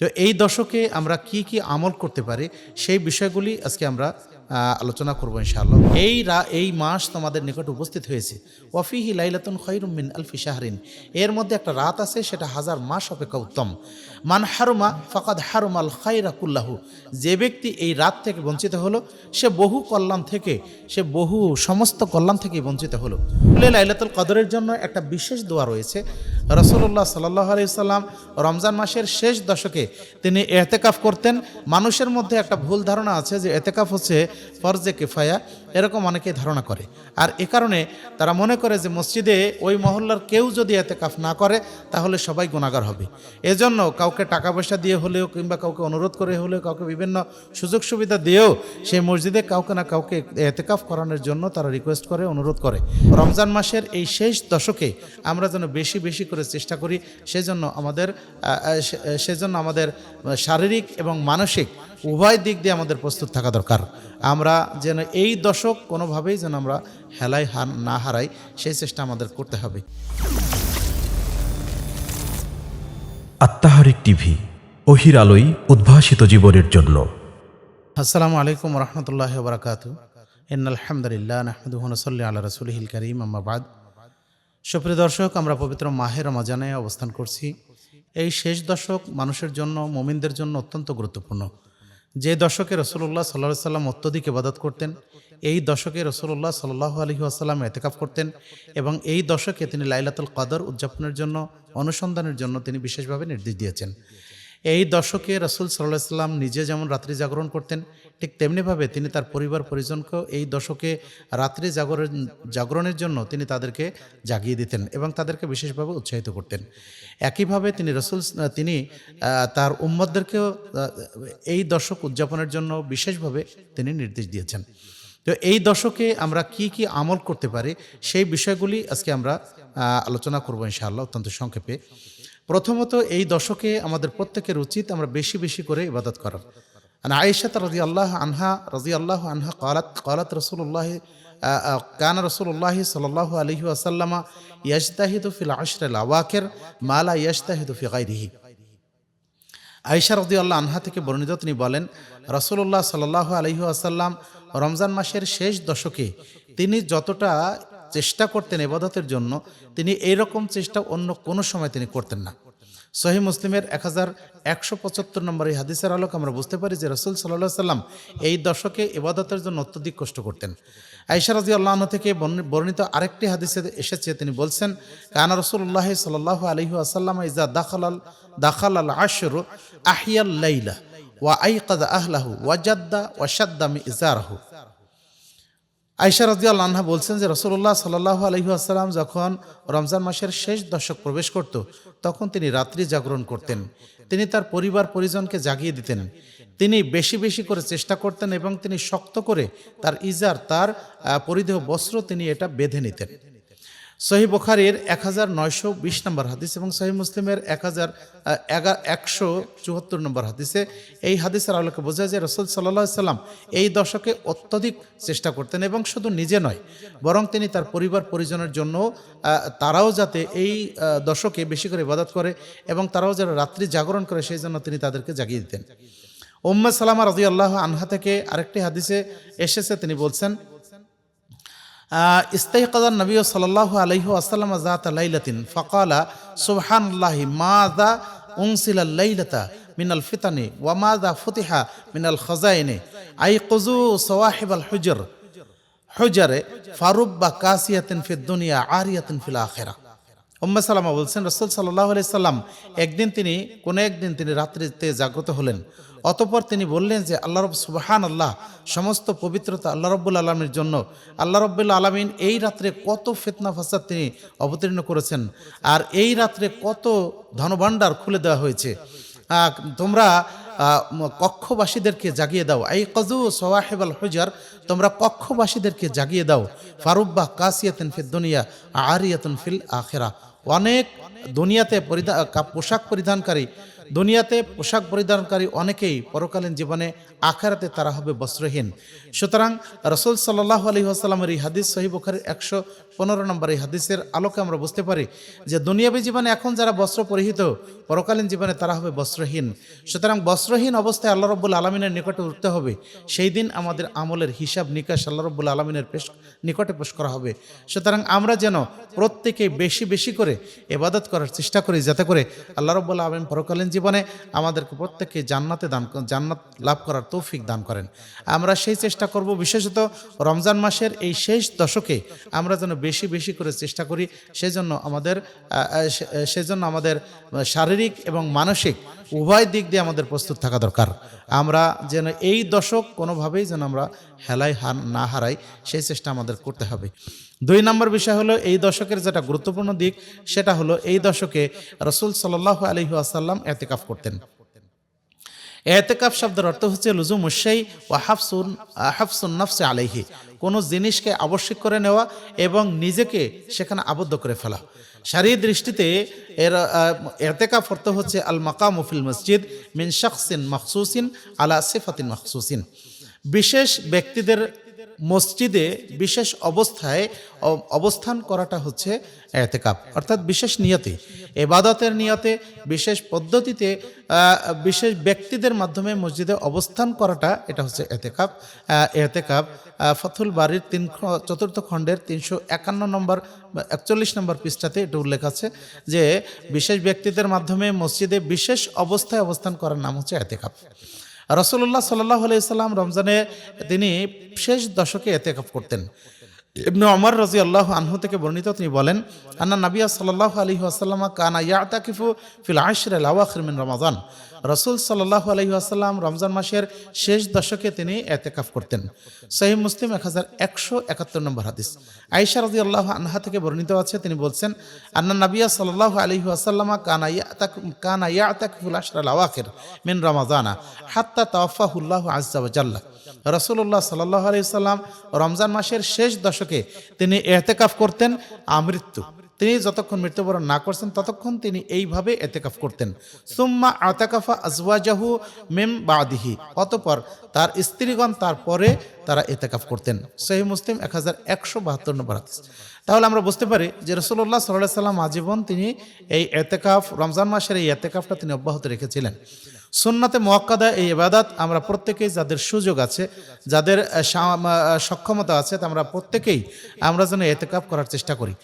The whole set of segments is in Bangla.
তো এই দশকে আমরা কি কি আমল করতে পারি, সেই বিষয়গুলি আজকে আমরা আলোচনা করব ইনশাআল্লাহ। এই রা, এই মাস তোমাদের নিকট উপস্থিত হয়েছে। ওয়াফিহি লাইলাতুন খৈরুম মিন আলফি শাহরিন। এর মধ্যে একটা রাত আছে, সেটা হাজার মাস অপেক্ষা উত্তম। মান হারুমা ফাকাদ হারুমাল খাইরা কুল্লাহু। যে ব্যক্তি এই রাত থেকে বঞ্চিত হলো, সে বহু কল্যাণ থেকে, সে বহু সমস্ত কল্যাণ থেকে বঞ্চিত হলো। লাইলাতুল কদরের জন্য একটা বিশেষ দোয়া রয়েছে। রসুল্লাহ সাল্লাহ আলি সাল্লাম রমজান মাসের শেষ দশকে তিনি এতেকাফ করতেন। মানুষের মধ্যে একটা ভুল ধারণা আছে যে এতেকাফ হচ্ছে ফরজে কেফায়া, এরকম অনেকেই ধারণা করে। আর এ কারণে তারা মনে করে যে মসজিদে ওই মহল্লার কেউ যদি এতেকাফ না করে, তাহলে সবাই গুণাগার হবে। এজন্য কাউকে টাকা পয়সা দিয়ে হলেও কিংবা কাউকে অনুরোধ করে হলেও, কাউকে বিভিন্ন সুযোগ সুবিধা দিয়েও সেই মসজিদে কাউকে না কাউকে এতেকাফ করানোর জন্য তারা রিকোয়েস্ট করে, অনুরোধ করে। রমজান মাসের এই শেষ দশকে আমরা যেন বেশি বেশি করে চেষ্টা করি সেজন্য আমাদের সেজন্য আমাদের শারীরিক এবং মানসিক উভয় দিক দিয়ে আমাদের প্রস্তুত থাকা দরকার। আমরা যেন এই দশক কোনোভাবেই যেন আমরা হেলায় হার না হারাই সেই চেষ্টা আমাদের করতে হবে। আত্মাহারিক টিভি অহির আলোই উদ্ভাসিত জীবনের জন্য। আসসালামু আলাইকুম রহমতুল্লাহ বরকাত ইন আলহামদুলিল্লাহ নাহমদুহনসল্লি আল্লাহ রসুলহিল করিম আম্মাবাদ সুপ্রিয় দর্শক, আমরা পবিত্র মাহের রমাজানে অবস্থান করছি। এই শেষ দশক মানুষের জন্য, মোমিনদের জন্য অত্যন্ত গুরুত্বপূর্ণ। যে দশকে রসুল্লাহ সাল্লাহ সাল্লাম অত্যধিক ইবাদত করতেন, এই দশকে রসুল্লাহ সাল্লাহ আলহি আসাল্লাম এতেকাফ করতেন এবং এই দশকে তিনি লাইলাতুল কাদর উদযাপনের জন্য, অনুসন্ধানের জন্য তিনি বিশেষভাবে নির্দেশ দিয়েছেন। এই দশকে রসুল সাল্লাহ সাল্লাম নিজে যেমন রাত্রি জাগরণ করতেন, ঠিক তেমনিভাবে তিনি তার পরিবার পরিজনকেও এই দশকে রাত্রি জাগরণ, জাগরণের জন্য তিনি তাদেরকে জাগিয়ে দিতেন এবং তাদেরকে বিশেষভাবে উৎসাহিত করতেন। একইভাবে তিনি রসুল, তিনি তার উম্মদদেরকেও এই দশক উদযাপনের জন্য বিশেষভাবে তিনি নির্দেশ দিয়েছেন। তো এই দশকে আমরা কি কি আমল করতে পারি, সেই বিষয়গুলি আজকে আমরা আলোচনা করব ইনশাআল্লাহ অত্যন্ত সংক্ষেপে। প্রথমত এই দশকে আমাদের প্রত্যেকের উচিত আমরা বেশি বেশি করে ইবাদত করার। আর আয়েশা রাজি আল্লাহ আনহা রাজি আল্লাহ আনহা কালাত কালাত রসুল্লাহ কান রসুল্লাহ সাল্লাহ আলহি আসাল্লামা ইয়াজতাহিদু ফিল আশরাল আওয়াকের মালা ইয়াজতাহিদু ফি গাইরিহি আয়েশা আল্লাহ আনহা থেকে বর্ণিত তিনি বলেন রসুল্লাহ সাল্লাহ আলহি আসাল্লাম রমজান মাসের শেষ দশকে তিনি যতটা চেষ্টা করতেন এবাদতের জন্য, তিনি এইরকম চেষ্টা অন্য কোনো সময় তিনি করতেন না। সহি মুসলিমের এক হাজার একশো পঁচাত্তর নম্বর এই হাদিসের আলোক আমরা বুঝতে পারি যে রসুল সাল্লাহ সাল্লাম এই দশকে ইবাদতের জন্য অত্যধিক কষ্ট করতেন। আইসা রাজি আল্লাহ থেকে বর্ণিত আরেকটি হাদিসে এসেছে, তিনি বলছেন, কানা রসুল্লাহ সাল্লাহ আলহি আসাল্লাম ইজা দাখালাল দাখাল আল আশর আহিয়াল লাইলা ওয়া আইকাদ আহলাহু ওয়াজাদ্দা ওয়াসাদ্দামি ইজারাহু আইসা রদিয়াল আনহা বলছেন যে রসুল্লাহ সাল্লাহ আলহি আসসালাম যখন রমজান মাসের শেষ দশক প্রবেশ করত, তখন তিনি রাত্রি জাগরণ করতেন। তিনি তার পরিবার, পরিজনকে জাগিয়ে দিতেন। তিনি বেশি বেশি করে চেষ্টা করতেন এবং তিনি শক্ত করে তার ইজার, তার পরিধেয় বস্ত্র তিনি এটা বেঁধে নিতেন। সহি বোখারির এক হাজার নয়শো বিশ নম্বর হাদিস এবং সহি মুসলিমের এক হাজার এগারো একশো চুয়াত্তর নম্বর হাদিসে এই হাদিসের আলোকে বোঝা যায় রসুল সাল্লাহ সাল্লাম এই দশকে অত্যধিক চেষ্টা করতেন এবং শুধু নিজে নয়, বরং তিনি তার পরিবার, পরিজনের জন্য তারাও যাতে এই দশকে বেশি করে ইবাদত করে এবং তারাও যারা রাত্রি জাগরণ করে সেই জন্য তিনি তাদেরকে জাগিয়ে দিতেন। উম্মে সালামা রাজি আল্লাহ আনহা থেকে আরেকটি হাদিসে এসেছে, তিনি বলছেন ইস্তাইকাদার নবী সাল্লাহ আলহ আসাল্লাম জাত লাইলাতিন, ফকালা, সুবহানাল্লাহি, মাযা উংসিলা লাইলাতা মিনাল ফিতানি ওয়া মা দা ফতিহা মিনাল খজাইনে আই কুজু সওয়াহিবাল হুজর, হুজারে ফারুব্বা কাসিয়াতিন ফিদ দুনিয়া আরিয়াতিন ফিল আখেরা. উম্মা সালামা বলছেন, রসুল সাল্লাহ আলাইসাল্লাম একদিন তিনি, কোনো একদিন তিনি রাত্রিতে জাগ্রত হলেন। অতপর তিনি বললেন যে, আল্লাহ রব সুবাহান আল্লাহ সমস্ত পবিত্রতা আল্লাহ রব্বুল আলমীর জন্য। আল্লাহ রব্বুল আলমিন এই রাত্রে কত ফেতনা ফাসাদ তিনি অবতীর্ণ করেছেন। আর এই রাত্রে কত ধনভাণ্ডার খুলে দেওয়া হয়েছে। তোমরা কক্ষবাসীদেরকে জাগিয়ে দাও। এই কজু সোয়াহেব আল হুজার, তোমরা কক্ষবাসীদেরকে জাগিয়ে দাও। ফারুব্বা কাসিয়াতেন ফিল দুনিয়া, আরিয়াতুন ফিল আখেরা। অনেক দুনিয়াতে পরিধান পোশাক পরিধানকারী দুনিয়াতে পোশাক পরিধানকারী অনেকেই পরকালীন জীবনে আখারাতে তারা হবে বস্ত্রহীন। সুতরাং রসুল সাল্লাহ আলী আসাল্লামের এই হাদিস সহি বুখারের একশো পনেরো নম্বর এই হাদিসের আলোকে আমরা বুঝতে পারি যে দুনিয়াবী জীবনে এখন যারা বস্ত্র পরিহিত, পরকালীন জীবনে তারা হবে বস্ত্রহীন। সুতরাং বস্ত্রহীন অবস্থায় আল্লাহ রব্বুল আলমিনের নিকটে উঠতে হবে। সেই দিন আমাদের আমলের হিসাব নিকাশ আল্লাহ রব্বুল আলমিনের পেশ নিকটে পেশ করা হবে। সুতরাং আমরা যেন প্রত্যেকে বেশি বেশি করে এবাদত করার চেষ্টা করি, যাতে করে আল্লাহ রব্বুল আলমিন পরকালীন জীবনে আমাদেরকে প্রত্যেককে জান্নাতে দান জান্নাত লাভ করার তৌফিক দান করেন। আমরা সেই চেষ্টা করব, বিশেষত রমজান মাসের এই শেষ দশকে আমরা যেন বেশি বেশি করে চেষ্টা করি, সেজন্য আমাদের সেজন্য আমাদের শারীরিক এবং মানসিক উভয় দিক দিয়ে আমাদের প্রস্তুত থাকা দরকার। আমরা যেন এই দশক কোনোভাবেই যেন আমরা হেলায় হার, না হারাই, সেই চেষ্টা আমাদের করতে হবে। দুই নম্বর বিষয় হলো এই দশকের যেটা গুরুত্বপূর্ণ দিক, সেটা হলো এই দশকে রসুল সাল্লাহ আলহি আসাল্লাম এতেকাফ করতেন। এতেকাফ শব্দের অর্থ হচ্ছে লুজুম উসাই ও হাফসুন হাফসুন নফসে আলাইহি। কোনো জিনিসকে আবশ্যিক করে নেওয়া এবং নিজেকে সেখানে আবদ্ধ করে ফেলা। শারীর দৃষ্টিতে এর এতেকাফ অর্থ হচ্ছে আল মাকাম ফিল মসজিদ মিন শাকসিন মখসুসিন আলা সিফাতিন মখসুসিন। বিশেষ ব্যক্তিদের মসজিদে বিশেষ অবস্থায় অবস্থান করাটা হচ্ছে এতেকাপ, অর্থাৎ বিশেষ নিয়তে। এবাদতের নিয়তে, বিশেষ পদ্ধতিতে বিশেষ ব্যক্তিদের মাধ্যমে মসজিদে অবস্থান করাটা এটা হচ্ছে এতেকাপ। এতেকাপ ফথুল বাড়ির তিন চতুর্থ খণ্ডের তিনশো একান্ন নম্বর একচল্লিশ নম্বর পৃষ্ঠাতে এটা উল্লেখ আছে যে, বিশেষ ব্যক্তিদের মাধ্যমে মসজিদে বিশেষ অবস্থায় অবস্থান করার নাম হচ্ছে এতেকাপ। রসুল্লাহ সাল্লাহ আলাইসাল্লাম রমজানে তিনি শেষ দশকে এতেকাফ করতেন। ইবনু অমর রাজি আল্লাহ আনহু থেকে বর্ণিত তিনি বলেন, আন্না নাবিয়া সাল্লাহ আলী আসাল্লামা কানা ইয়াতাকিফু ফিল আশরে আওয়াখির মিন রমাজান। রসুল সাল্লাহ আলহি আসাল্লাম রমজান মাসের শেষ দশকে তিনি এতেকাফ করতেন। সহিহ মুসলিম এক হাজার একশো একাত্তর নম্বর হাদিস। আইসা রাজি আল্লাহ আনহা থেকে বর্ণিত আছে, তিনি বলছেন, আন্না নাবিয়া সাল্লাহ আলহি আসাল্লামা কানা ইয়াতাক, কানা ইয়াতাকিফুল আশর আওয়াখির মিন রমাজানা হাত্তা তাওয়াফাহুল্লাহ আজ্জা ওয়াজাল্লাহ রসুল্লাহ সাল্লাহ আলাইসাল্লাম রমজান মাসের শেষ দশকে তিনি এতেকাফ করতেন, আমৃত্যু। তিনি যতক্ষণ মৃত্যুবরণ না করছেন, ততক্ষণ তিনি এইভাবে এতেকাফ করতেন। সুম্মা আতাকাফা আজওয়াজাহু মেম বাদিহি। অতপর তার স্ত্রীগণ তারপরে তারা এতেকাফ করতেন। সহি মুসলিম এক হাজার একশো বাহাত্তর নম্বর তাহলে আমরা বুঝতে পারি যে রসুল্লাহ সাল্লাহ সাল্লাম আজীবন তিনি এই এতেকাফ, রমজান মাসের এই এতেকাফটা তিনি অব্যাহত রেখেছিলেন। সুন্নাতে মোয়াক্কাদা এই ইবাদত আমরা প্রত্যেকেই যাদের সুযোগ আছে, যাদের সক্ষমতা আছে আমরা প্রত্যেকেই আমরা যেন এতেকাফ করার চেষ্টা করি।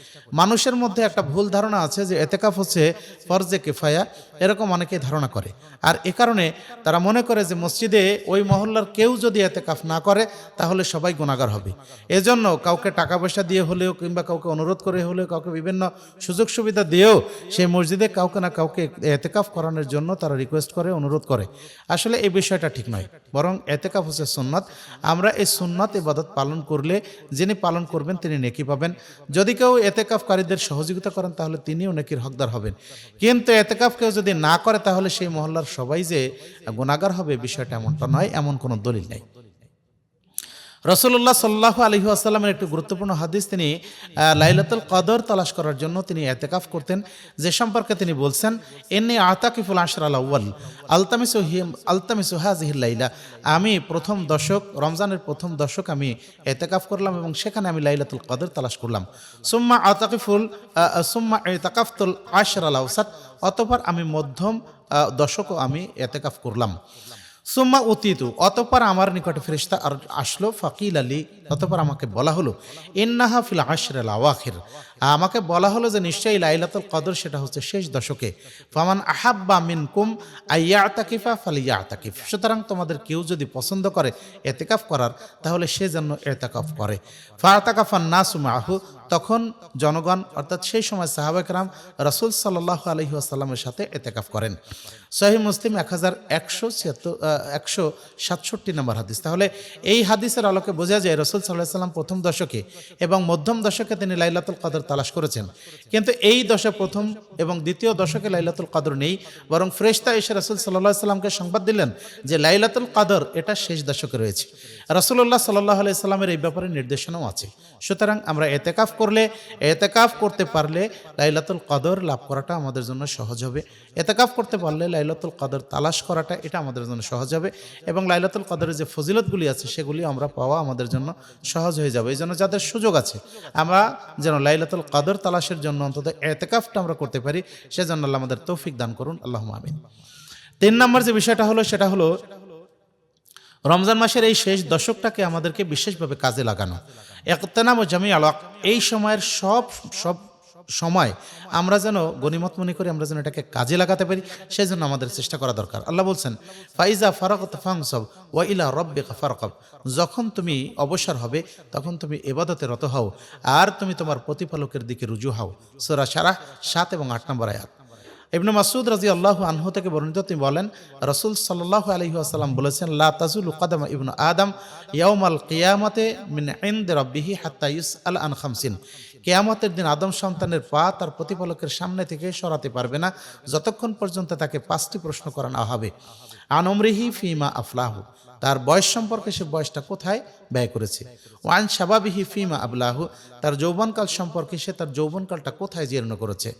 মানুষের মধ্যে একটা ভুল ধারণা আছে যে এতেকাফ হচ্ছে ফরজে কেফায়া, এরকম অনেকেই ধারণা করে। আর এ কারণে তারা মনে করে যে মসজিদে ওই মহল্লার কেউ যদি এতেকাফ না করে, তাহলে সবাই গুণাগার হবে। এজন্য কাউকে টাকা পয়সা দিয়ে হলেও কিংবা কাউকে অনুরোধ করে হলেও, কাউকে বিভিন্ন সুযোগ সুবিধা দিয়েও সেই মসজিদে কাউকে না কাউকে এতেকাফ করানোর জন্য তারা রিকোয়েস্ট করে, অনুরোধ করে। আসলে এই বিষয়টা ঠিক নয়। বরং এতেকাফ হচ্ছে সুন্নাত। আমরা এই সুন্নাত ইবাদত পালন করলে যিনি পালন করবেন তিনি নেকি পাবেন। যদি কেউ এতেকাফকারীদের সহযোগিতা করেন তাহলে তিনিও নেকির হকদার হবেন। কিন্তু এতেকাফ কেউ যদি না করে তাহলে সেই মহল্লার সবাই যে গুণাগার হবে বিষয়টা এমনটা নয়, এমন কোনো দলিল নেই। রসুল্লাহ সাল্লাহ আলহি আসাল্লামের একটি গুরুত্বপূর্ণ হাদিস, তিনি লাইলাতুল কদর তালাশ করার জন্য তিনি এতেকাফ করতেন। যে সম্পর্কে তিনি বলছেন এনে আতাকিফুল আশর আল আউ্ল আলতামিসু হিম আলতামিসু হাজিহিল্লাইলা আমি প্রথম দশক, রমজানের প্রথম দশক আমি এতেকাফ করলাম এবং সেখানে আমি লাইলাতুল কদর তালাশ করলাম। সুম্মা আতাকিফুল সুম্মা এতাকাফতুল আশর আল আউসাদ অতপর আমি মধ্যম দশকও আমি এতেকাফ করলাম। সুম্মা অতীত অতপর আমার নিকট ফেরিস্তা আর আসলো ফকিল আলী অতপর আমাকে বলা হলো, ইন্নাহা ফিল আশরাল আওয়াখির। আমাকে বলা হলো যে, নিশ্চয়ই লাইলাতুল কদর সেটা হচ্ছে শেষ দশকে। ফামান আহাব্বা মিন কুম আইয়া তাকিফা ফালিয়া সুতরাং তোমাদের কেউ যদি পছন্দ করে এতেকাফ করার, তাহলে সে যেন এতেকাফ করে। ফাতাকাফান না সুমাহু তখন জনগণ, অর্থাৎ সেই সময় সাহাবাকরাম রাসুল সাল্লাহ আলহি আসাল্লামের সাথে এতেকাফ করেন। সহি মুসলিম এক হাজার একশো ছিয়াত্তর একশো সাতষট্টি নম্বর হাদিস। তাহলে এই হাদিসের আলোকে বোঝা যায়, রসুল সাল্লাহ সাল্লাম প্রথম দশকে এবং মধ্যম দশকে তিনি লাইলাতুল কদর তালাশ করেছেন। কিন্তু এই দশক প্রথম এবং দ্বিতীয় দশকে লাইলাতুল কদর নেই, বরং ফ্রেশতা এসে রসুল সাল্লাহ সাল্লামকে সংবাদ দিলেন যে লাইলাতুল কদর এটা শেষ দশকে রয়েছে। রসুল্লাহ সাল্লাহ আলাই সাল্লামের এই ব্যাপারে নির্দেশনাও আছে। সুতরাং আমরা এতেকাফ করলে, এতেকাফ করতে পারলে লাইলাতুল কদর লাভ করাটা আমাদের জন্য সহজ হবে। এতেকাফ করতে পারলে লাইলাতুল কদর তালাশ করাটা এটা আমাদের জন্য সহজ হবে এবং লাইলাতুল কদরের যে ফজিলতগুলি আছে সেগুলি আমরা পাওয়া আমাদের জন্য সহজ হয়ে যাবে। এই জন্য যাদের সুযোগ আছে, আমরা যেন লাইলাতুল কাদর তালাশের জন্য অন্তত এতেকাফটা আমরা করতে পারি, সেজন্য আল্লাহ আমাদের তৌফিক দান করুন। আল্লাহ আমিন। তিন নম্বর যে বিষয়টা হলো, সেটা হলো রমজান মাসের এই শেষ দশকটাকে আমাদেরকে বিশেষভাবে কাজে লাগানো। একতেনাম ও জামি আলক এই সময়ের সব সব সময় আমরা যেন গণিমত মনে করি, আমরা যেন এটাকে কাজে লাগাতে পারি সেই জন্য আমাদের চেষ্টা করা দরকার। আল্লাহ বলছেন, ফাইজা ফারাকত ফাংসব ওয়া ইলা রব্বে ফারকব। যখন তুমি অবসর হবে, তখন তুমি এবাদতে রত হও, আর তুমি তোমার প্রতিপালকের দিকে রুজু হও। সোরা সারা সাত এবং আট নম্বর আয়াত। ইবনু মাসুদ রাজি আল্লাহ আনহু থেকে বর্ণিত তিনি বলেন, রসুল সাল্লাহ আলহি আসাল্লাম বলেছেন, লা তাজুল কদম ইবনু আদম ইয়াউমাল কিয়ামতে মিন ইন্দ রব্বিহি হাত্তা ইউস আল আন খামসিন। কেয়ামতের দিন আদম সন্তানের পা তার প্রতিপালকের সামনে থেকে সরাতে পারবে না। যতক্ষণ পর্যন্ত তাকে পাঁচটি প্রশ্ন করানো হবে। আনমরিহি ফিমা আফলাহু, তার বয়স সম্পর্কে সে বয়সটা কোথায়? ব্যয় করেছে। ওয়ান শাবাবিহি ফিমা আবলাহু, তার যৌবনকাল সম্পর্কে সে তার যৌবনকালটা কোথায় জীর্ণ করেছে।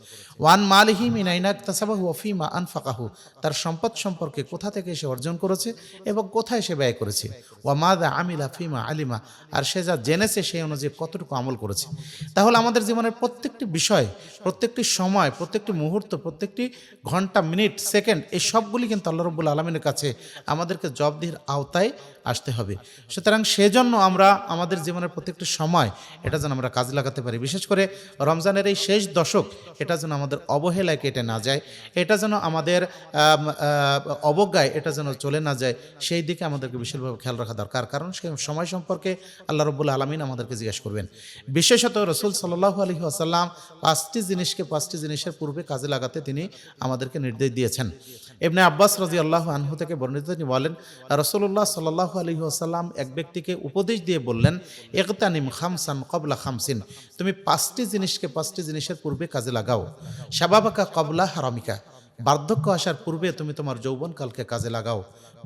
ওয়ান মালিহি মিনাইনাক তাসাবাহু ফিমা আনফাকাহু, তার সম্পদ সম্পর্কে কোথা থেকে সে অর্জন করেছে এবং কোথায় সে ব্যয় করেছে। ওয়া মাদা আমিলা ফিমা আলিমা, আর সে যা জেনেছে সেই অনুযায়ী কতটুকু আমল করেছে। তাহলে আমাদের জীবনের প্রত্যেকটি বিষয়, প্রত্যেকটি সময়, প্রত্যেকটি মুহূর্ত, প্রত্যেকটি ঘণ্টা, মিনিট, সেকেন্ড, এই সবগুলি কিন্তু আল্লাহ রব্বুল আলমিনের কাছে আমাদেরকে জবদির আওতায় আসতে হবে। সুতরাং সেজন্য আমরা আমাদের জীবনের প্রত্যেকটি সময় এটা যেন আমরা কাজে লাগাতে পারি। বিশেষ করে রমজানের এই শেষ দশক, এটা যেন আমাদের অবহেলায় কেটে না যায়, এটা যেন আমাদের অবজ্ঞায় এটা যেন চলে না যায়, সেই দিকে আমাদেরকে বিশেষভাবে খেয়াল রাখা দরকার। কারণ সেই সময় সম্পর্কে আল্লাহ রব্বুল আলমিন আমাদেরকে জিজ্ঞেস করবেন। বিশেষত রসুল সাল্লাহ আলহি আসাল্লাম পাঁচটি জিনিসকে পাঁচটি জিনিসের পূর্বে কাজে লাগাতে তিনি আমাদেরকে নির্দেশ দিয়েছেন। এমনি আব্বাস রাজি আল্লাহ আনহু থেকে বর্ণিত তিনি বলেন রসুল্লাহ সাল্লাহ আলহি আসাল্লাম এক ব্যক্তিকে উপদেশ দিয়ে বললেন একতানিম খামসান কবলা খামসিন, তুমি পাঁচটি জিনিসকে পাঁচটি জিনিসের পূর্বে কাজে লাগাও। শাবাবাকা কবলা হারামিকা বার্ধক্য। আসার পূর্বে তুমি তোমার যৌবনকালকে কাজে লাগাও।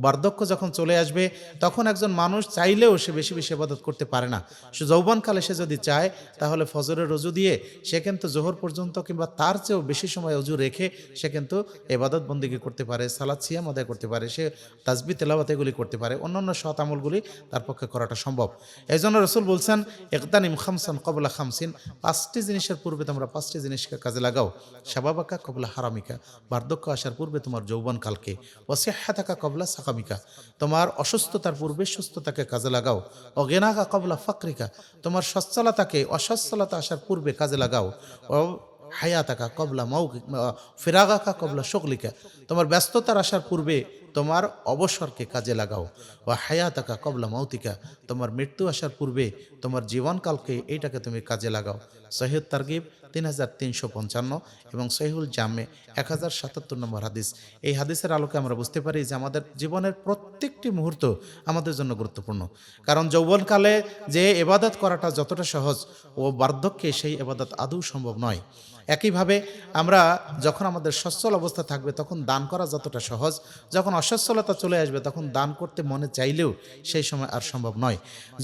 বার্ধক্য যখন চলে আসবে, তখন একজন মানুষ চাইলেও সে বেশি বেশি আবাদত করতে পারে না। সে যৌবনকালে সে যদি চায়, তাহলে ফজরের রজু দিয়ে সে কিন্তু জোহর পর্যন্ত কিংবা তার চেয়েও বেশি সময় অজু রেখে সে কিন্তু এবাদত বন্দিগি করতে পারে সালাদ সিয়াম আদায় করতে পারে, সে তাজবি তেলাওয়াত এগুলি করতে পারে, অন্যান্য সৎ আমলগুলি তার পক্ষে করাটা সম্ভব। এই জন্য রসুল বলছেন একদানিম খামসান কবলা খামসিন। পাঁচটি জিনিসের পূর্বে তোমরা পাঁচটি জিনিসকে কাজে লাগাও। শাবাবাকা কবলা হারামিকা। বার্ধক্য আসার পূর্বে তোমার যৌবন যৌবনকালকে ওসিহা থাকা কবলা সাকামিকা। তোমার অসুস্থতার পূর্বে সুস্থতাকে কাজে লাগাও। অগেনাকা কবলা ফাকরিকা। তোমার সচ্ছলতাকে অসচ্ছলতা আসার পূর্বে কাজে লাগাও। ও হায়াতাকা কবলা মৌ ফেরাগাকা কবলা শকলিকা। তোমার ব্যস্ততার আসার পূর্বে তোমার অবসরকে কাজে লাগাও। ও হায়াতাকা কবলা মৌতিকা তোমার মৃত্যু আসার পূর্বে তোমার জীবনকালকে এইটাকে তুমি কাজে লাগাও। সহিদ তারগিব। তিন হাজার তিনশো পঞ্চান্ন এবং সহিহুল জামে এক হাজার সাতাত্তর নম্বর হাদিস। এই হাদিসের আলোকে আমরা বুঝতে পারি যে আমাদের জীবনের প্রত্যেকটি মুহূর্ত আমাদের জন্য গুরুত্বপূর্ণ। কারণ যৌবনকালে যে এবাদত করাটা যতটা সহজ ও বার্ধক্যে সেই এবাদত আদৌ সম্ভব নয়। একইভাবে আমরা যখন আমাদের সচ্ছল অবস্থা থাকবে তখন দান করা যতটা সহজ, যখন অসচ্ছলতা চলে আসবে তখন দান করতে মনে চাইলেও সেই সময় আর সম্ভব নয়।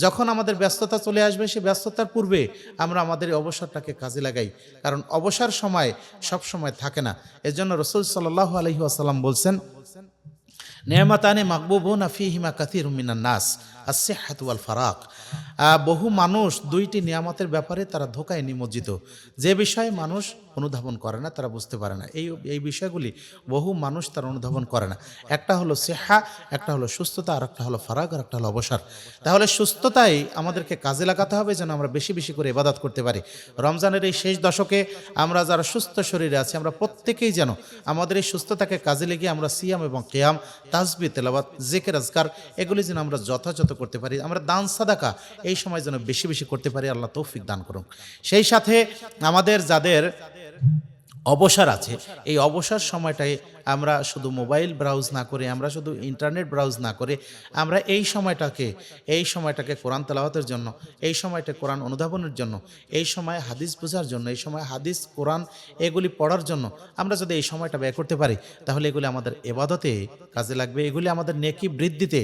যখন আমাদের ব্যস্ততা চলে আসবে সেই ব্যস্ততার পূর্বে আমরা আমাদের অবসরটাকে কাজে লাগাই। কারণ অবসর সময় সব সময় থাকে না। এজন্য রসুল সাল্লাহ আলহি আসাল্লাম বলছেন না ফি হিমা কাতির মিনান নাস আসে হাতুয়াল ফারাক। বহু মানুষ দুইটি নিয়ামতের ব্যাপারে তারা ধোকায় নিমজ্জিত। যে বিষয়ে মানুষ অনুধাবন করে না, তারা বুঝতে পারে না। এই এই বিষয়গুলি বহু মানুষ তার অনুধাবন করে না। একটা হলো সেহা, একটা হলো সুস্থতা, আর একটা হলো ফারাক আর একটা হলো অবসর তাহলে সুস্থতাই আমাদেরকে কাজে লাগাতে হবে যেন আমরা বেশি বেশি করে ইবাদত করতে পারি। রমজানের এই শেষ দশকে আমরা যারা সুস্থ শরীরে আছি, আমরা প্রত্যেকেই যেন আমাদের এই সুস্থতাকে কাজে লেগে আমরা সিয়াম এবং কেয়াম তাজবি তেলাবাত জেকের, আজকার, এগুলি যেন আমরা যথাযথ করতে পারি। আমরা দান সাদাকা এই সময় যেন বেশি বেশি করতে পারি, আল্লাহ তৌফিক দান করুন সেই সাথে আমাদের যাদের অবসর আছে, এই অবসর সময়টায় আমরা শুধু মোবাইল ব্রাউজ না করে, আমরা শুধু ইন্টারনেট ব্রাউজ না করে, আমরা এই সময়টাকে এই সময়টাকে কোরআন তেলাওয়াতের জন্য, এই সময়টা কোরআন অনুধাবনের জন্য, এই সময় হাদিস বোঝার জন্য, এই সময় হাদিস, কোরআন এগুলি পড়ার জন্য আমরা যদি এই সময়টা ব্যয় করতে পারি, তাহলে এগুলি আমাদের এবাদতে কাজে লাগবে, এগুলি আমাদের নেকি বৃদ্ধিতে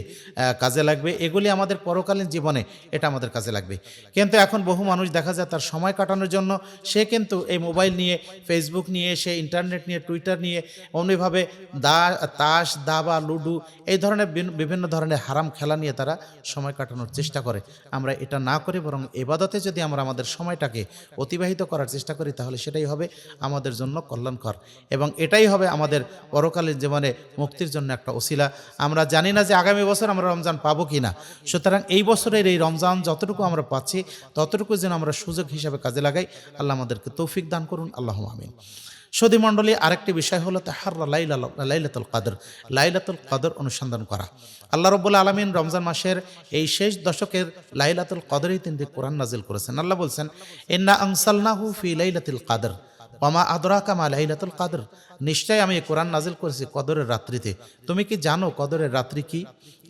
কাজে লাগবে, এগুলি আমাদের পরকালীন জীবনে এটা আমাদের কাজে লাগবে। কিন্তু এখন বহু মানুষ দেখা যায় তার সময় কাটানোর জন্য, সে কিন্তু এই মোবাইল নিয়ে ফেসবুক নিয়ে, সে ইন্টারনেট নিয়ে টুইটার নিয়ে, অন্যভাবে তেমনিভাবে দা, তাস, দাবা, লুডু এই ধরনের বিভিন্ন ধরনের হারাম খেলা নিয়ে তারা সময় কাটানোর চেষ্টা করে। আমরা এটা না করি বরং এবাদতে যদি আমরা আমাদের সময়টাকে অতিবাহিত করার চেষ্টা করি, তাহলে সেটাই হবে আমাদের জন্য কল্যাণকর। এবং এটাই হবে আমাদের পরকালীন জীবনে মুক্তির জন্য একটা ওসিলা। আমরা জানি না যে আগামী বছর আমরা রমজান পাবো কি না। সুতরাং এই বছরের এই রমজান যতটুকু আমরা পাচ্ছি, ততটুকু যেন আমরা সুযোগ হিসাবে কাজে লাগাই, আল্লাহ আমাদেরকে তৌফিক দান করুন। আল্লাহ আমিন। সদী মণ্ডলী আরেকটি বিষয় হলো তাহার লাইলা লাইলাতুল কাদর। লাইলাতুল কাদর অনুসন্ধান করা। আল্লাহ রব্বুল আলমিন রমজান মাসের এই শেষ দশকের লাইলাতুল কদরেই তিনি কোরআন নাজিল করেছেন। আল্লাহ বলছেন এন্না আংসালনাহু ফি লাইলাতুল কাদর। ওমা আদরা কামা লাইলাতুল কাদর। নিশ্চয় আমি কোরআন নাজিল করেছি কদরের রাত্রিতে। তুমি কি জানো কদরের রাত্রি কি?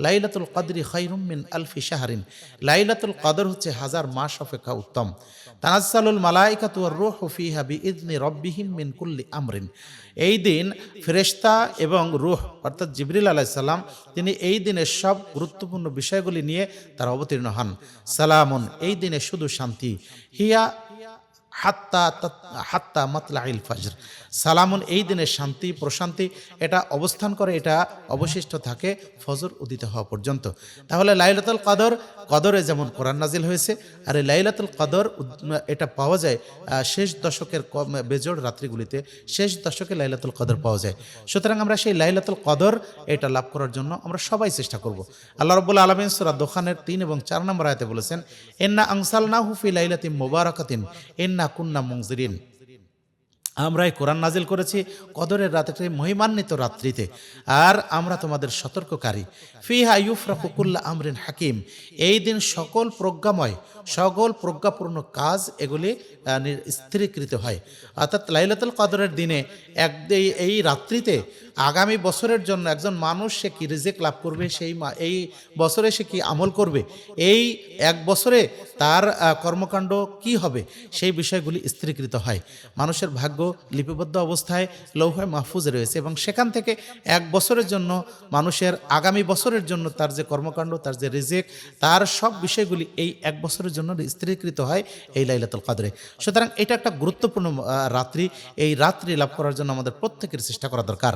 লাইলাতুল কদরি খৈরুম মিন আলফি শাহরিন। লাইলাতুল কদর হচ্ছে হাজার মাস অপেক্ষা উত্তম। তানাজ্জালুল মালাইকাতু আর রূহু ফিহা বিইذনি রব্বিহিম মিন কুল্লি আমরিন। এই দিন ফেরেশতা এবং রুহ, অর্থাৎ জিবরিল আলাইহিস সালাম, তিনি এই দিনের সব গুরুত্বপূর্ণ বিষয়গুলি নিয়ে তারা অবতীর্ণ হন। সালামুন, এই দিনে শুধু শান্তি। হিয়া হাত্তা তাত- হাত্তা মাতলাইল ফাজর। সালামুন, এই দিনের শান্তি, প্রশান্তি, এটা অবস্থান করে, এটা অবশিষ্ট থাকে ফজর উদিত হওয়া পর্যন্ত। তাহলে লাইলাতুল কদর, কদরে যেমন কোরআন নাজিল হয়েছে, আর এই লাইলাতুল কদর এটা পাওয়া যায় শেষ দশকের বেজোড় রাত্রিগুলিতে, শেষ দশকে লাইলাতুল কদর পাওয়া যায়। সুতরাং আমরা সেই লাইলাতুল কদর, এটা লাভ করার জন্য আমরা সবাই চেষ্টা করব। আল্লাহ রব্বুল আলমিন সুরা দোকানের তিন এবং চার নম্বর আয়তে বলেছেন এন্না আংসাল না হুফি লাইলাতিম মোবারকাতিন এন্না কুন্না মুংজিরিন আমরা এই কোরআন নাজিল করেছি কদরের রাতটি মহিমান্বিত রাত্রিতে। আর আমরা তোমাদের সতর্ককারী। ফিহা ইউফরাকুল্লা আমরিন হাকিম। এই দিন সকল প্রজ্ঞাময় সকল প্রজ্ঞাপূর্ণ কাজ এগুলি স্থিরীকৃত হয়। অর্থাৎ লাইলাতুল কদরের দিনে এক এই- রাত্রিতে আগামী বছরের জন্য একজন মানুষ সে কি রিজেক লাভ করবে, সেই এই বছরে সে কি আমল করবে? এই এক বছরে তার কর্মকাণ্ড কি হবে? সেই বিষয়গুলি স্থিরীকৃত হয়। মানুষের ভাগ্য লিপিবদ্ধ অবস্থায় লৌহায় মাহফুজ রয়েছে এবং সেখান থেকে এক বছরের জন্য মানুষের আগামী বছরের জন্য তার যে কর্মকাণ্ড, তার যে রিজেক, তার সব বিষয়গুলি এই এক বছরের জন্য স্থিরীকৃত হয় এই লাইলাতুল কাদরে। সুতরাং এটা একটা গুরুত্বপূর্ণ রাত্রি। এই রাত্রি লাভ করার জন্য আমাদের প্রত্যেকের চেষ্টা করা দরকার।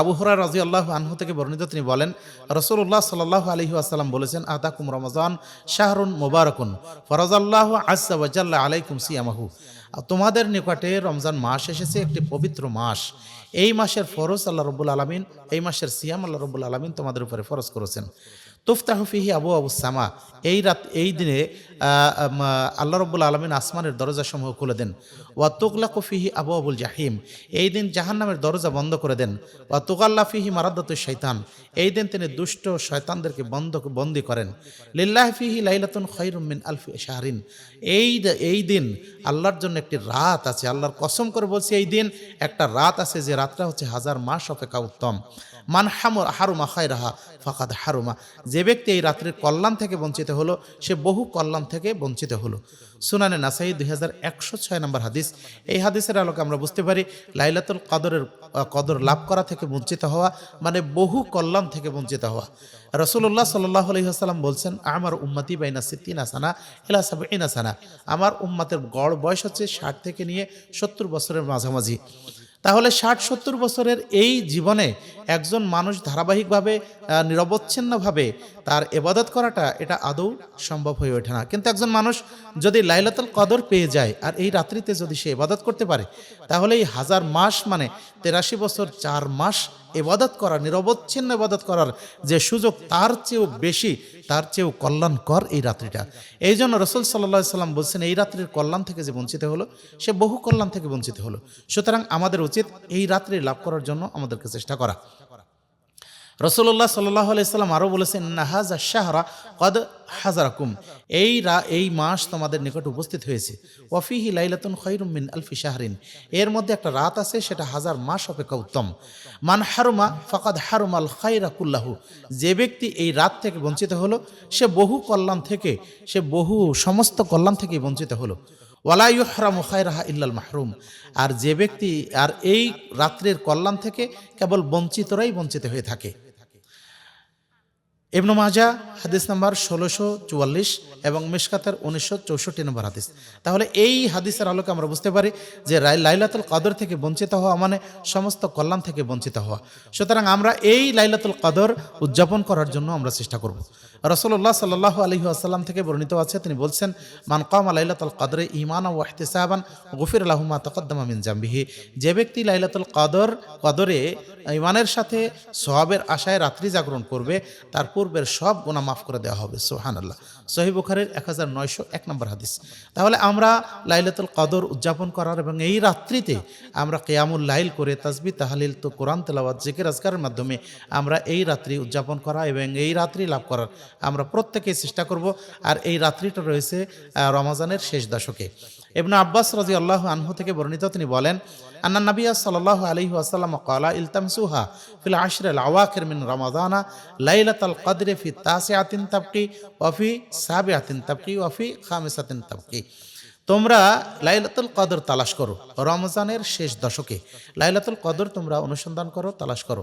আবু হরা রাজি আল্লাহ আনহু থেকে বর্ণিত তিনি বলেন রসুল্লাহ সাল্লাহ আলহি আসাল্লাম বলেছেন, আতাকুম রমজান শাহরুন মোবারকুন, ফরজাল্লাহ আসা ওয়াজাল্লাহ আলাইকুম সিয়ামাহু। তোমাদের নিকটে রমজান মাস এসেছে, একটি পবিত্র মাস। এই মাসের ফরজ আল্লাহ রব্বুল আলমিন, এই মাসের সিয়াম আল্লাহ রব্বুল আলমিন তোমাদের উপরে ফরজ করেছেন। তুফতাহফিহি আবু আবু সামা। এই রাত, এই দিনে আল্লাহ রব্বুল আলমিন আসমানের দরজাসমূহ খুলে দেন। ওয়া তুকলা কফিহি আবু আবুল জাহিম। এই দিন জাহান্নামের দরজা বন্ধ করে দেন। ওয়া তুকাল্লা ফিহি মারাদ্দত শৈতান এই দিন তিনি দুষ্ট শয়তানদেরকে বন্ধ, বন্দি করেন। লিল্লাহ ফিহি লাইলাতুন খৈরুম মিন আলফি শাহরিন। এই এই দিন আল্লাহর জন্য একটি রাত আছে। আল্লাহর কসম করে বলছি, এই দিন একটা রাত আছে যে রাতটা হচ্ছে হাজার মাস অপেক্ষা উত্তম। মান হামুর হারুমা খায় রাহা ফাকাদ হারুমা। যে ব্যক্তি এই রাত্রির কল্যাণ থেকে বঞ্চিত হলো, সে বহু কল্যাণ থেকে বঞ্চিত হলো। সুনানে নাসাই দুই হাজার একশো ছয় নম্বর হাদিস। এই হাদিসের আলোকে আমরা বুঝতে পারি, লাইলাতুল কদরের কদর লাভ করা থেকে বঞ্চিত হওয়া মানে বহু কল্যাণ থেকে বঞ্চিত হওয়া। রসুল্লাহ সাল্লাহ আলহিহাসাল্লাম বলছেন, আমার উম্মতি বাইনা সিদ্দিন আসানা এলা সাবিন আসানা আমার উম্মাতের গড় বয়স হচ্ছে ষাট থেকে নিয়ে সত্তর বছরের মাঝামাঝি। তাহলে ষাট, সত্তর বছরের এই জীবনে একজন মানুষ ধারাবাহিকভাবে নিরবচ্ছিন্নভাবে তার এবাদত করাটা এটা আদৌ সম্ভব হয়ে ওঠে না। কিন্তু একজন মানুষ যদি লাইলাতুল কদর পেয়ে যায় আর এই রাত্রিতে যদি সে এবাদত করতে পারে, তাহলে এই হাজার মাস মানে তেরাশি বছর, চার মাস এবাদত করা নিরবচ্ছিন্ন এবাদত করার যে সুযোগ তার চেয়েও বেশি, তার চেয়েও কল্যাণ কর এই রাত্রিটা। এই জন্য রসুল সাল্লা সাল্লাম বলছেন, এই রাত্রির কল্যাণ থেকে যে বঞ্চিত হলো, সে বহু কল্যাণ থেকে বঞ্চিত হলো। সুতরাং আমাদের উচিত এই রাত্রি লাভ করার জন্য আমাদেরকে চেষ্টা করা। রসুল্লাহ সাল্লাহ আলাইসাল্লাম আরও বলেছেন নাহাজ শাহরা কদ হাজারাকুম। এই রা, এই মাস তোমাদের নিকট উপস্থিত হয়েছে। ওয়াফিহি লাইলাতুন খৈরুম মিন আলফি শাহরিন। এর মধ্যে একটা রাত আছে, সেটা হাজার মাস অপেক্ষা উত্তম। মান হারুমা ফাকাদ হারুমাল খাইরা কুল্লাহু। যে ব্যক্তি এই রাত থেকে বঞ্চিত হলো, সে বহু কল্যাণ থেকে, সে বহু সমস্ত কল্যাণ থেকে বঞ্চিত হলো। ওয়ালা ইউহরামু খায়রাহা ইল্লাল মাহরুম। আর যে ব্যক্তি, আর এই রাত্রের কল্যাণ থেকে কেবল বঞ্চিতরাই বঞ্চিত হয়ে থাকে। ইবনু মাজা, হাদিস নাম্বার ষোলোশো চুয়াল্লিশ এবং মিশকাতের উনিশশো চৌষট্টি নম্বর হাদিস। তাহলে এই হাদিসের আলোকে আমরা বুঝতে পারি যে লাইলাতুল কদর থেকে বঞ্চিত হওয়া মানে সমস্ত কল্যাণ থেকে বঞ্চিত হওয়া। সুতরাং আমরা এই লাইলাতুল কদর উদযাপন করার জন্য আমরা চেষ্টা করব। রসল্লাহ সাল্লাহ আলহি আসাল্লাম থেকে বর্ণিত আছে, তিনি বলছেন, মান কাম লাইলাতুল কদরে ইমান ও ইহতিসাবান, গফির আলহুমা তকদ্দমা মিন জাম্বিহি। যে ব্যক্তি লাইলাতুল কদর কদরে ইমানের সাথে সোহাবের আশায় রাত্রি জাগরণ করবে, তার পূর্বের সব গুণা মাফ করে দেওয়া হবে সোহান আল্লাহ সহি বুখারের এক হাজার নয়শো এক নম্বর হাদিস। তাহলে আমরা লাইলাতুল কদর উদযাপন করার এবং এই রাত্রিতে আমরা কেয়ামুল লাইল করে তাজবি তাহালিল, তো কোরআন, তেলাওয়াত, জিকির, আজকারের মাধ্যমে আমরা এই রাত্রি উদযাপন করা এবং এই রাত্রি লাভ করার আমরা প্রত্যেকেই চেষ্টা করব। আর এই রাত্রিটা রয়েছে রমাজানের শেষ দশকে। এবনা আব্বাস রাজি আল্লাহ আনহু থেকে বর্ণিত তিনি বলেন, আন্না নবিয়া সাল্লাহ আলহি আসাল্লাম কালা ইলতামসুহা ফিল আশর আওয়াকের মিন রমাদানা লাইলাত আল কদরে ফি তাসে আতিন তাবকি ওফি সাবে আতিন তাবকি খামেস আতিন তাবকি। তোমরা লাইলাতুল কদর তালাশ করো। রমজানের শেষ দশকে লাইলাতুল কদর তোমরা অনুসন্ধান করো, তালাশ করো।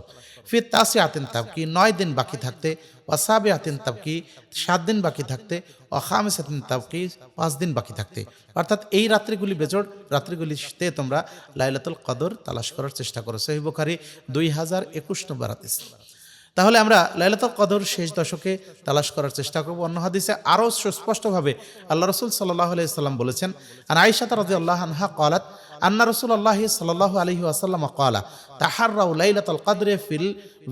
ফির তাসি আতিন তাবকি, নয় দিন বাকি থাকতে অসাবে আতিন তাবকি, সাত দিন বাকি থাকতে অখামিস আতিন তাবকি, পাঁচ দিন বাকি থাকতে। অর্থাৎ এই রাত্রিগুলি বেজোড়, রাত্রিগুলিতে তোমরা লাইলাতুল কদর তালাশ করার চেষ্টা করো। সহি বুখারি দুই হাজার একুশ নম্বর হাদিস। তাহলে আমরা লাইলাতুল কদর শেষ দশকে তালাশ করার চেষ্টা করব। অন্য হাদিসে আরও সুস্পষ্টভাবে আল্লাহ রসুল সাল্লাহ আলাইসাল্লাম বলেছেন আর আয়সাত রাজি আল্লাহ আনহা কলাত আন্না রসুল আল্লাহ সাল্লাহ আলহি আসাল্লাম কলা তাহার রাউ লাইলাতুল কদরে ফিল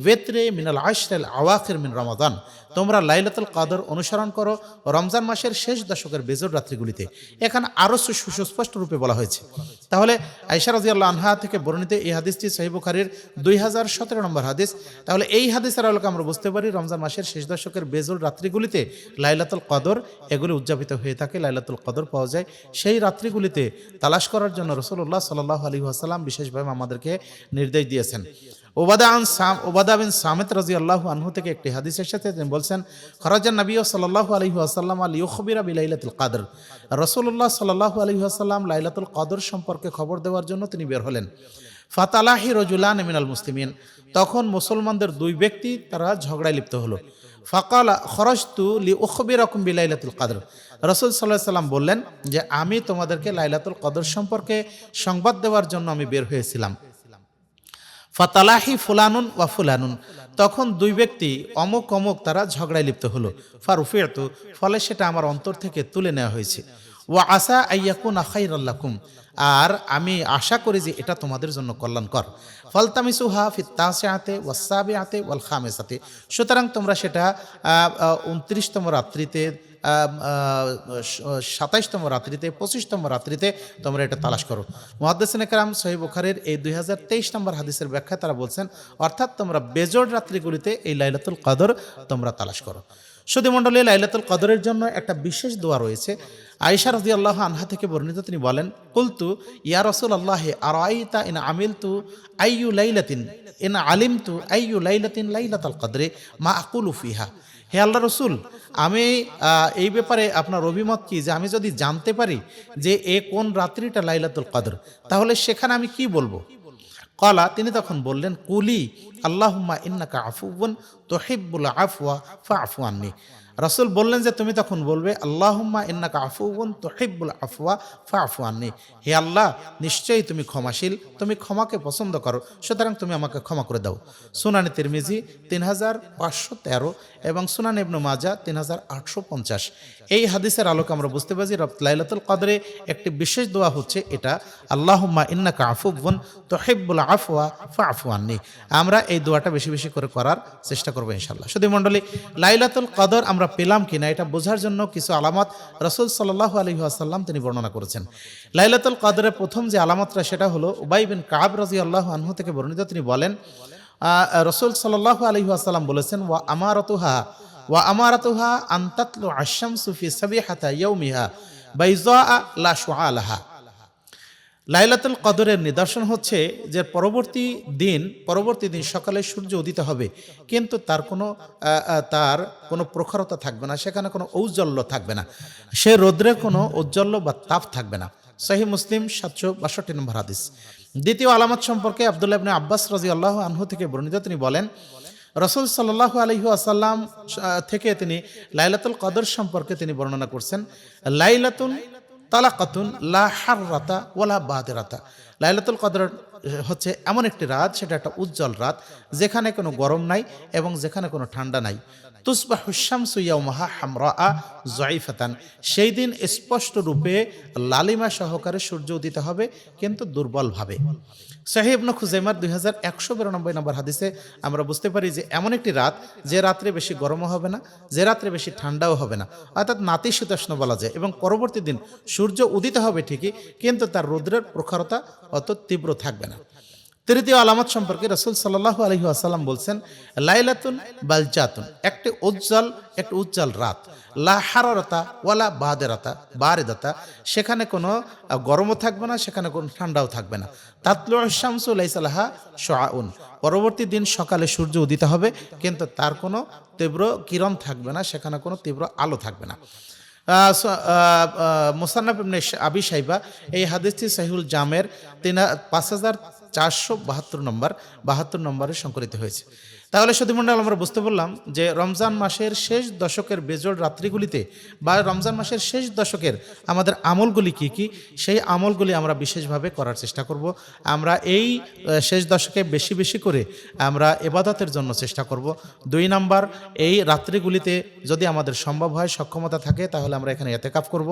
ওয়েত্রে মিনাল আশরেল আওয়াকের মিন রমাদান। তোমরা লাইলাতুল কদর অনুসরণ করো রমজান মাসের শেষ দশকের বেজর রাত্রিগুলিতে। এখানে আরও সুস্পষ্ট রূপে বলা হয়েছে। তাহলে আইসা রাজি আল্লাহ আনহা থেকে বর্ণিত এই হাদিসটি সহিবুখারির দুই হাজার সতেরো নম্বর হাদিস। তাহলে এই হাদিসের আলোকে আমরা বুঝতে পারি রমজান মাসের শেষ দশকের বেজুল রাত্রিগুলিতে লাইলাতুল কদর এগুলি উদযাপিত হয়ে থাকে, লাইলাতুল কদর পাওয়া যায়। সেই রাত্রিগুলিতে তালাশ করার জন্য রসুল্লাহ সাল্লাহ আলী আসাল্লাম বিশেষভাবে আমাদেরকে নির্দেশ দিয়েছেন। ওবাদা আন সাম ওবাদা বিন সামেত রাজি আল্লাহ আনহু থেকে একটি হাদিসের সাথে তিনি বলছেন খরাজান নবী সাল্লাহ আলহি আসাল্লাম আলী খবিরা বি লাইলাতুল কাদর। রসুল্লাহ সাল্লাহ আলহি আসাল্লাম লাইলাতুল কদর সম্পর্কে খবর দেওয়ার জন্য তিনি বের হলেন। ফাতালাহি রজুলান মিনাল মুসলিমিন। তখন মুসলমানদের দুই ব্যক্তি তারা ঝগড়ায় লিপ্ত হলো। ফাকালা, খরজতু লি উখবি রকম বি লাইলাতুল কাদর। রসুল সাল্লাহ সাল্লাম বললেন যে, আমি তোমাদেরকে লাইলাতুল কদর সম্পর্কে সংবাদ দেওয়ার জন্য আমি বের হয়েছিলাম। ফাতালাহি ফুলানুন ওয়া ফুলানুন। তখন দুই ব্যক্তি অমুক অমুক তারা ঝগড়ায় লিপ্ত হলো। ফারুফিয়াতু, ফলে সেটা আমার অন্তর থেকে তুলে নেওয়া হয়েছে। ওয়া আসা আইয়াকুন আখাইরাল্লাকুম আর আমি আশা করি যে এটা তোমাদের জন্য কল্যাণকর। ফলতামিসুহা ফিত্তাসে ওয়াসাবে আতে ওয়াল খামেসাতে। সুতরাং তোমরা সেটা উনত্রিশতম রাত্রিতে সাতাইশতম রাত্রিতে, পঁচিশতম রাত্রিতে তোমরা এটা তালাশ করো। মহাদ্দেসিন একরাম সহি বুখারের এই দুই হাজার তেইশ নম্বর হাদিসের ব্যাখ্যা তারা বলছেন, অর্থাৎ তোমরা বেজোড় রাত্রিগুলিতে এই লাইলাতুল কদর তোমরা তালাশ করো। সুদী মণ্ডলী লাইলাতুল কদরের জন্য একটা বিশেষ দোয়া রয়েছে। আয়েশা রাজি আল্লাহ আনহা থেকে বর্ণিত তিনি বলেন, কুলতু ইয়া রসুল আল্লাহ আর আইতা ইন আমিল তু আইয়ু লাইলাতিন, ইন আলিম তু আইয়ু লাইলাতিন লাইলাতাল কদরে মা আকুলু ফিহা। হে আল্লাহ রসুল আমি এই ব্যাপারে আপনার অভিমত কি? যে আমি যদি জানতে পারি যে এ কোন রাত্রিটা লাইলাতুল কাদর, তাহলে সেখানে আমি কি বলব? কলা, তিনি তখন বললেন, কুলি, আল্লাহুম্মা ইন্নাকা আফুবন তোহিবুল আফওয়া ফা আফু আননি। রাসূল বললেন যে, তুমি তখন বলবে, আল্লাহুম্মা ইন্নাকা আফুবন তোহিব্বুল আফওয়া ফা আফু আননি। হে আল্লাহ, নিশ্চয়ই তুমি ক্ষমাশীল, তুমি ক্ষমাকে পছন্দ করো, সুতরাং তুমি আমাকে ক্ষমা করে দাও। সুনানি তিরমিজি তিন হাজার পাঁচশো তেরো এবং সুনান ইবনু মাজা তিন হাজার আটশো পঞ্চাশ। এই হাদিসের আলোকে আমরা বুঝতে পারছি লাইলাতুল কদরে একটি বিশেষ দোয়া হচ্ছে এটা, আল্লাহুম্মা ইন্নাকা আফুবন তোহেব্বুল আফওয়া ফা আফু আননি। আমরা এই দোয়াটা বেশি বেশি করে করার চেষ্টা করব ইনশাল্লাহ শুধু মণ্ডলী, লাইলাতুল কদর আমরা পেলাম কিনা এটা বোঝার জন্য কিছু আলামত রসুল সাল্লাহ আলী আসাল্লাম তিনি বর্ণনা করেছেন। লাইলাতুল কদরের প্রথম যে আলামতটা সেটা হলো উবাই বিন কাব রাজি আল্লাহ আনহু থেকে বর্ণিত তিনি বলেন রসুল সাল্লাহ আলী আসাল্লাম বলেছেন, ওয়া আমারতুহা ওয়া আমারতুহা আন্তাতলু আশাম সুফি সাবিহাতা ইয়ৌমিহা বাইজা লা শুআলাহা। লাইলাতুল কদরের নিদর্শন হচ্ছে যে পরবর্তী দিন পরবর্তী দিন সকালে সূর্য উদিত হবে। কিন্তু তার কোনো তার কোনো প্রখরতা থাকবে না, সেখানে কোনো ঔজ্জ্বল্য থাকবে না। সে রৌদ্রের কোনো ঔজ্জ্বল্য বা তাপ থাকবে না। সহি মুসলিম সাতশো বাষট্টি নম্বর হাদিস। দ্বিতীয় আলামত সম্পর্কে আবদুল্লাহ ইবনে আব্বাস রাজি আল্লাহ আনহু থেকে বর্ণিত তিনি বলেন, রসুল সাল্লাহ আলহি আসাল্লাম থেকে তিনি লাইলাতুল কদর সম্পর্কে তিনি বর্ণনা করছেন, লাইলাতুন তালাকাতুন লা হাররাতা ওলা বাদেরাতা। লাইলাতুল কদর হচ্ছে এমন একটি রাত, সেটা একটা উজ্জ্বল রাত, যেখানে কোনো গরম নাই এবং যেখানে কোনো ঠান্ডা নাই। তুসবা হুসাম সুইয়াউমাহা হামরা জয়ফাতান সেই দিন স্পষ্ট রূপে লালিমা সহকারে সূর্য উদিত হবে, কিন্তু দুর্বলভাবে সাহেবন খুজেমার দুই হাজার একশো বিরানব্বই নম্বর হাদিসে আমরা বুঝতে পারি যে, এমন একটি রাত যে রাত্রে বেশি গরমও হবে না, যে রাত্রে বেশি ঠান্ডাও হবে না। অর্থাৎ নাতিশীতোষ্ণ বলা যায় এবং পরবর্তী দিন সূর্য উদিত হবে ঠিকই, কিন্তু তার রৌদ্রের প্রখরতা অত তীব্র থাকবে না। তৃতীয় আলামত সম্পর্কে রসুল সাল্লাহ আলহি আসাল্লাম বলছেন, লাইলাতুন বালজাতুন, একটি উজ্জ্বল একটি উজ্জ্বল রাত। লা হাররতা ওয়ালা বাদেরাতা বারেদাতা, সেখানে কোনো গরমও থাকবে না, সেখানে কোনো ঠান্ডাও থাকবে না। তাতলু শামসু লাইসালাহা শোয়াউন পরবর্তী দিন সকালে সূর্য উদিত হবে, কিন্তু তার কোনো তীব্র কিরণ থাকবে না, সেখানে কোনো তীব্র আলো থাকবে না। মোসান্নাফ ইবনে আবি সাইবা এই হাদিসটি সাহিউল জামের তিন পাঁচ হাজার চারশো বাহাত্তর নম্বর, বাহাত্তর নম্বরে সংকলিত হয়েছে। তাহলে সতীমণ্ডল, আমরা বুঝতে পারলাম যে রমজান মাসের শেষ দশকের বেজোড় রাত্রিগুলিতে বা রমজান মাসের শেষ দশকের আমাদের আমলগুলি কি কি, সেই আমলগুলি আমরা বিশেষভাবে করার চেষ্টা করব। আমরা এই শেষ দশকে বেশি বেশি করে আমরা এবাদতের জন্য চেষ্টা করব। দুই নাম্বার, এই রাত্রিগুলিতে যদি আমাদের সম্ভব হয়, সক্ষমতা থাকে, তাহলে আমরা এখানে এতেকাফ করব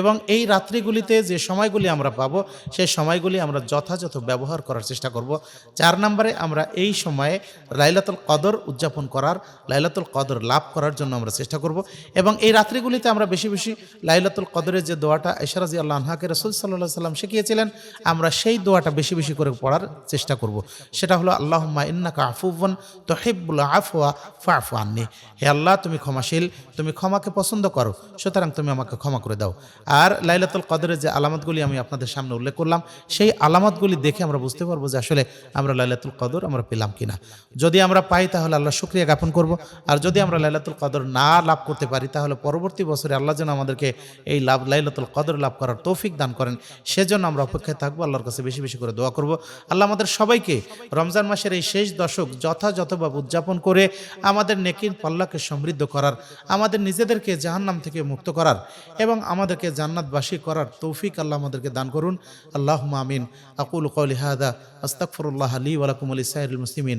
এবং এই রাত্রিগুলিতে যে সময়গুলি আমরা পাবো সেই সময়গুলি আমরা যথাযথ ব্যবহার করার চেষ্টা করব। চার নম্বরে আমরা এই সময়ে লাইলাতুল কদর উদযাপন করার, লাইলাতুল কদর লাভ করার জন্য আমরা চেষ্টা করব। এবং এই রাত্রিগুলিতে আমরা বেশি বেশি লাইলাতুল কদরের যে দোয়াটা এশারাজি আল্লাহ আনহাকে রসুল সাল্লাহ সাল্লাম শিখিয়েছিলেন, আমরা সেই দোয়াটা বেশি বেশি করে পড়ার চেষ্টা করব। সেটা হলো, আল্লাহম্মা ইন্নাকা আফুবন তোহিবুল আফওয়া ফাফু আননি। হে আল্লাহ, তুমি ক্ষমাশীল, তুমি ক্ষমাকে পছন্দ করো, সুতরাং তুমি আমাকে ক্ষমা করে দাও। আর লাইলাতুল কদরের যে আলামতগুলি আমি আপনাদের সামনে উল্লেখ করলাম, সেই আলামতগুলি দেখে আমরা বুঝতে পারব যে আসলে আমরা লাইলাতুল কদর আমরা পেলাম কিনা। যদি আমরা পাই, তাহলে আল্লাহ শুক্রিয়া জ্ঞাপন করব। আর যদি আমরা লাইলাতুল কদর না লাভ করতে পারি, তাহলে পরবর্তী বছরে আল্লাহ যেন আমাদেরকে এই লাভ, লাইলাতুল কদর লাভ করার তৌফিক দান করেন। সেজন্য আমরা অপেক্ষায় থাকব, আল্লাহর কাছে বেশি বেশি করে দোয়া করব। আল্লাহ আমাদের সবাইকে রমজান মাসের এই শেষ দশক যথাযথভাবে উদযাপন করে আমাদের নেকির পাল্লাকে সমৃদ্ধ করার, আমাদের নিজেদেরকে জাহান্নাম থেকে মুক্ত করার এবং আমাদেরকে জান্নাতবাসী করার তৌফিক আল্লাহ আমাদেরকে দান করুন। আল্লাহ মামিন আকুল কৌলি হাদা আস্তাকফরুল্লাহ আলী ওয়ালাকুম আলী সাইরুল মুসলিমিন।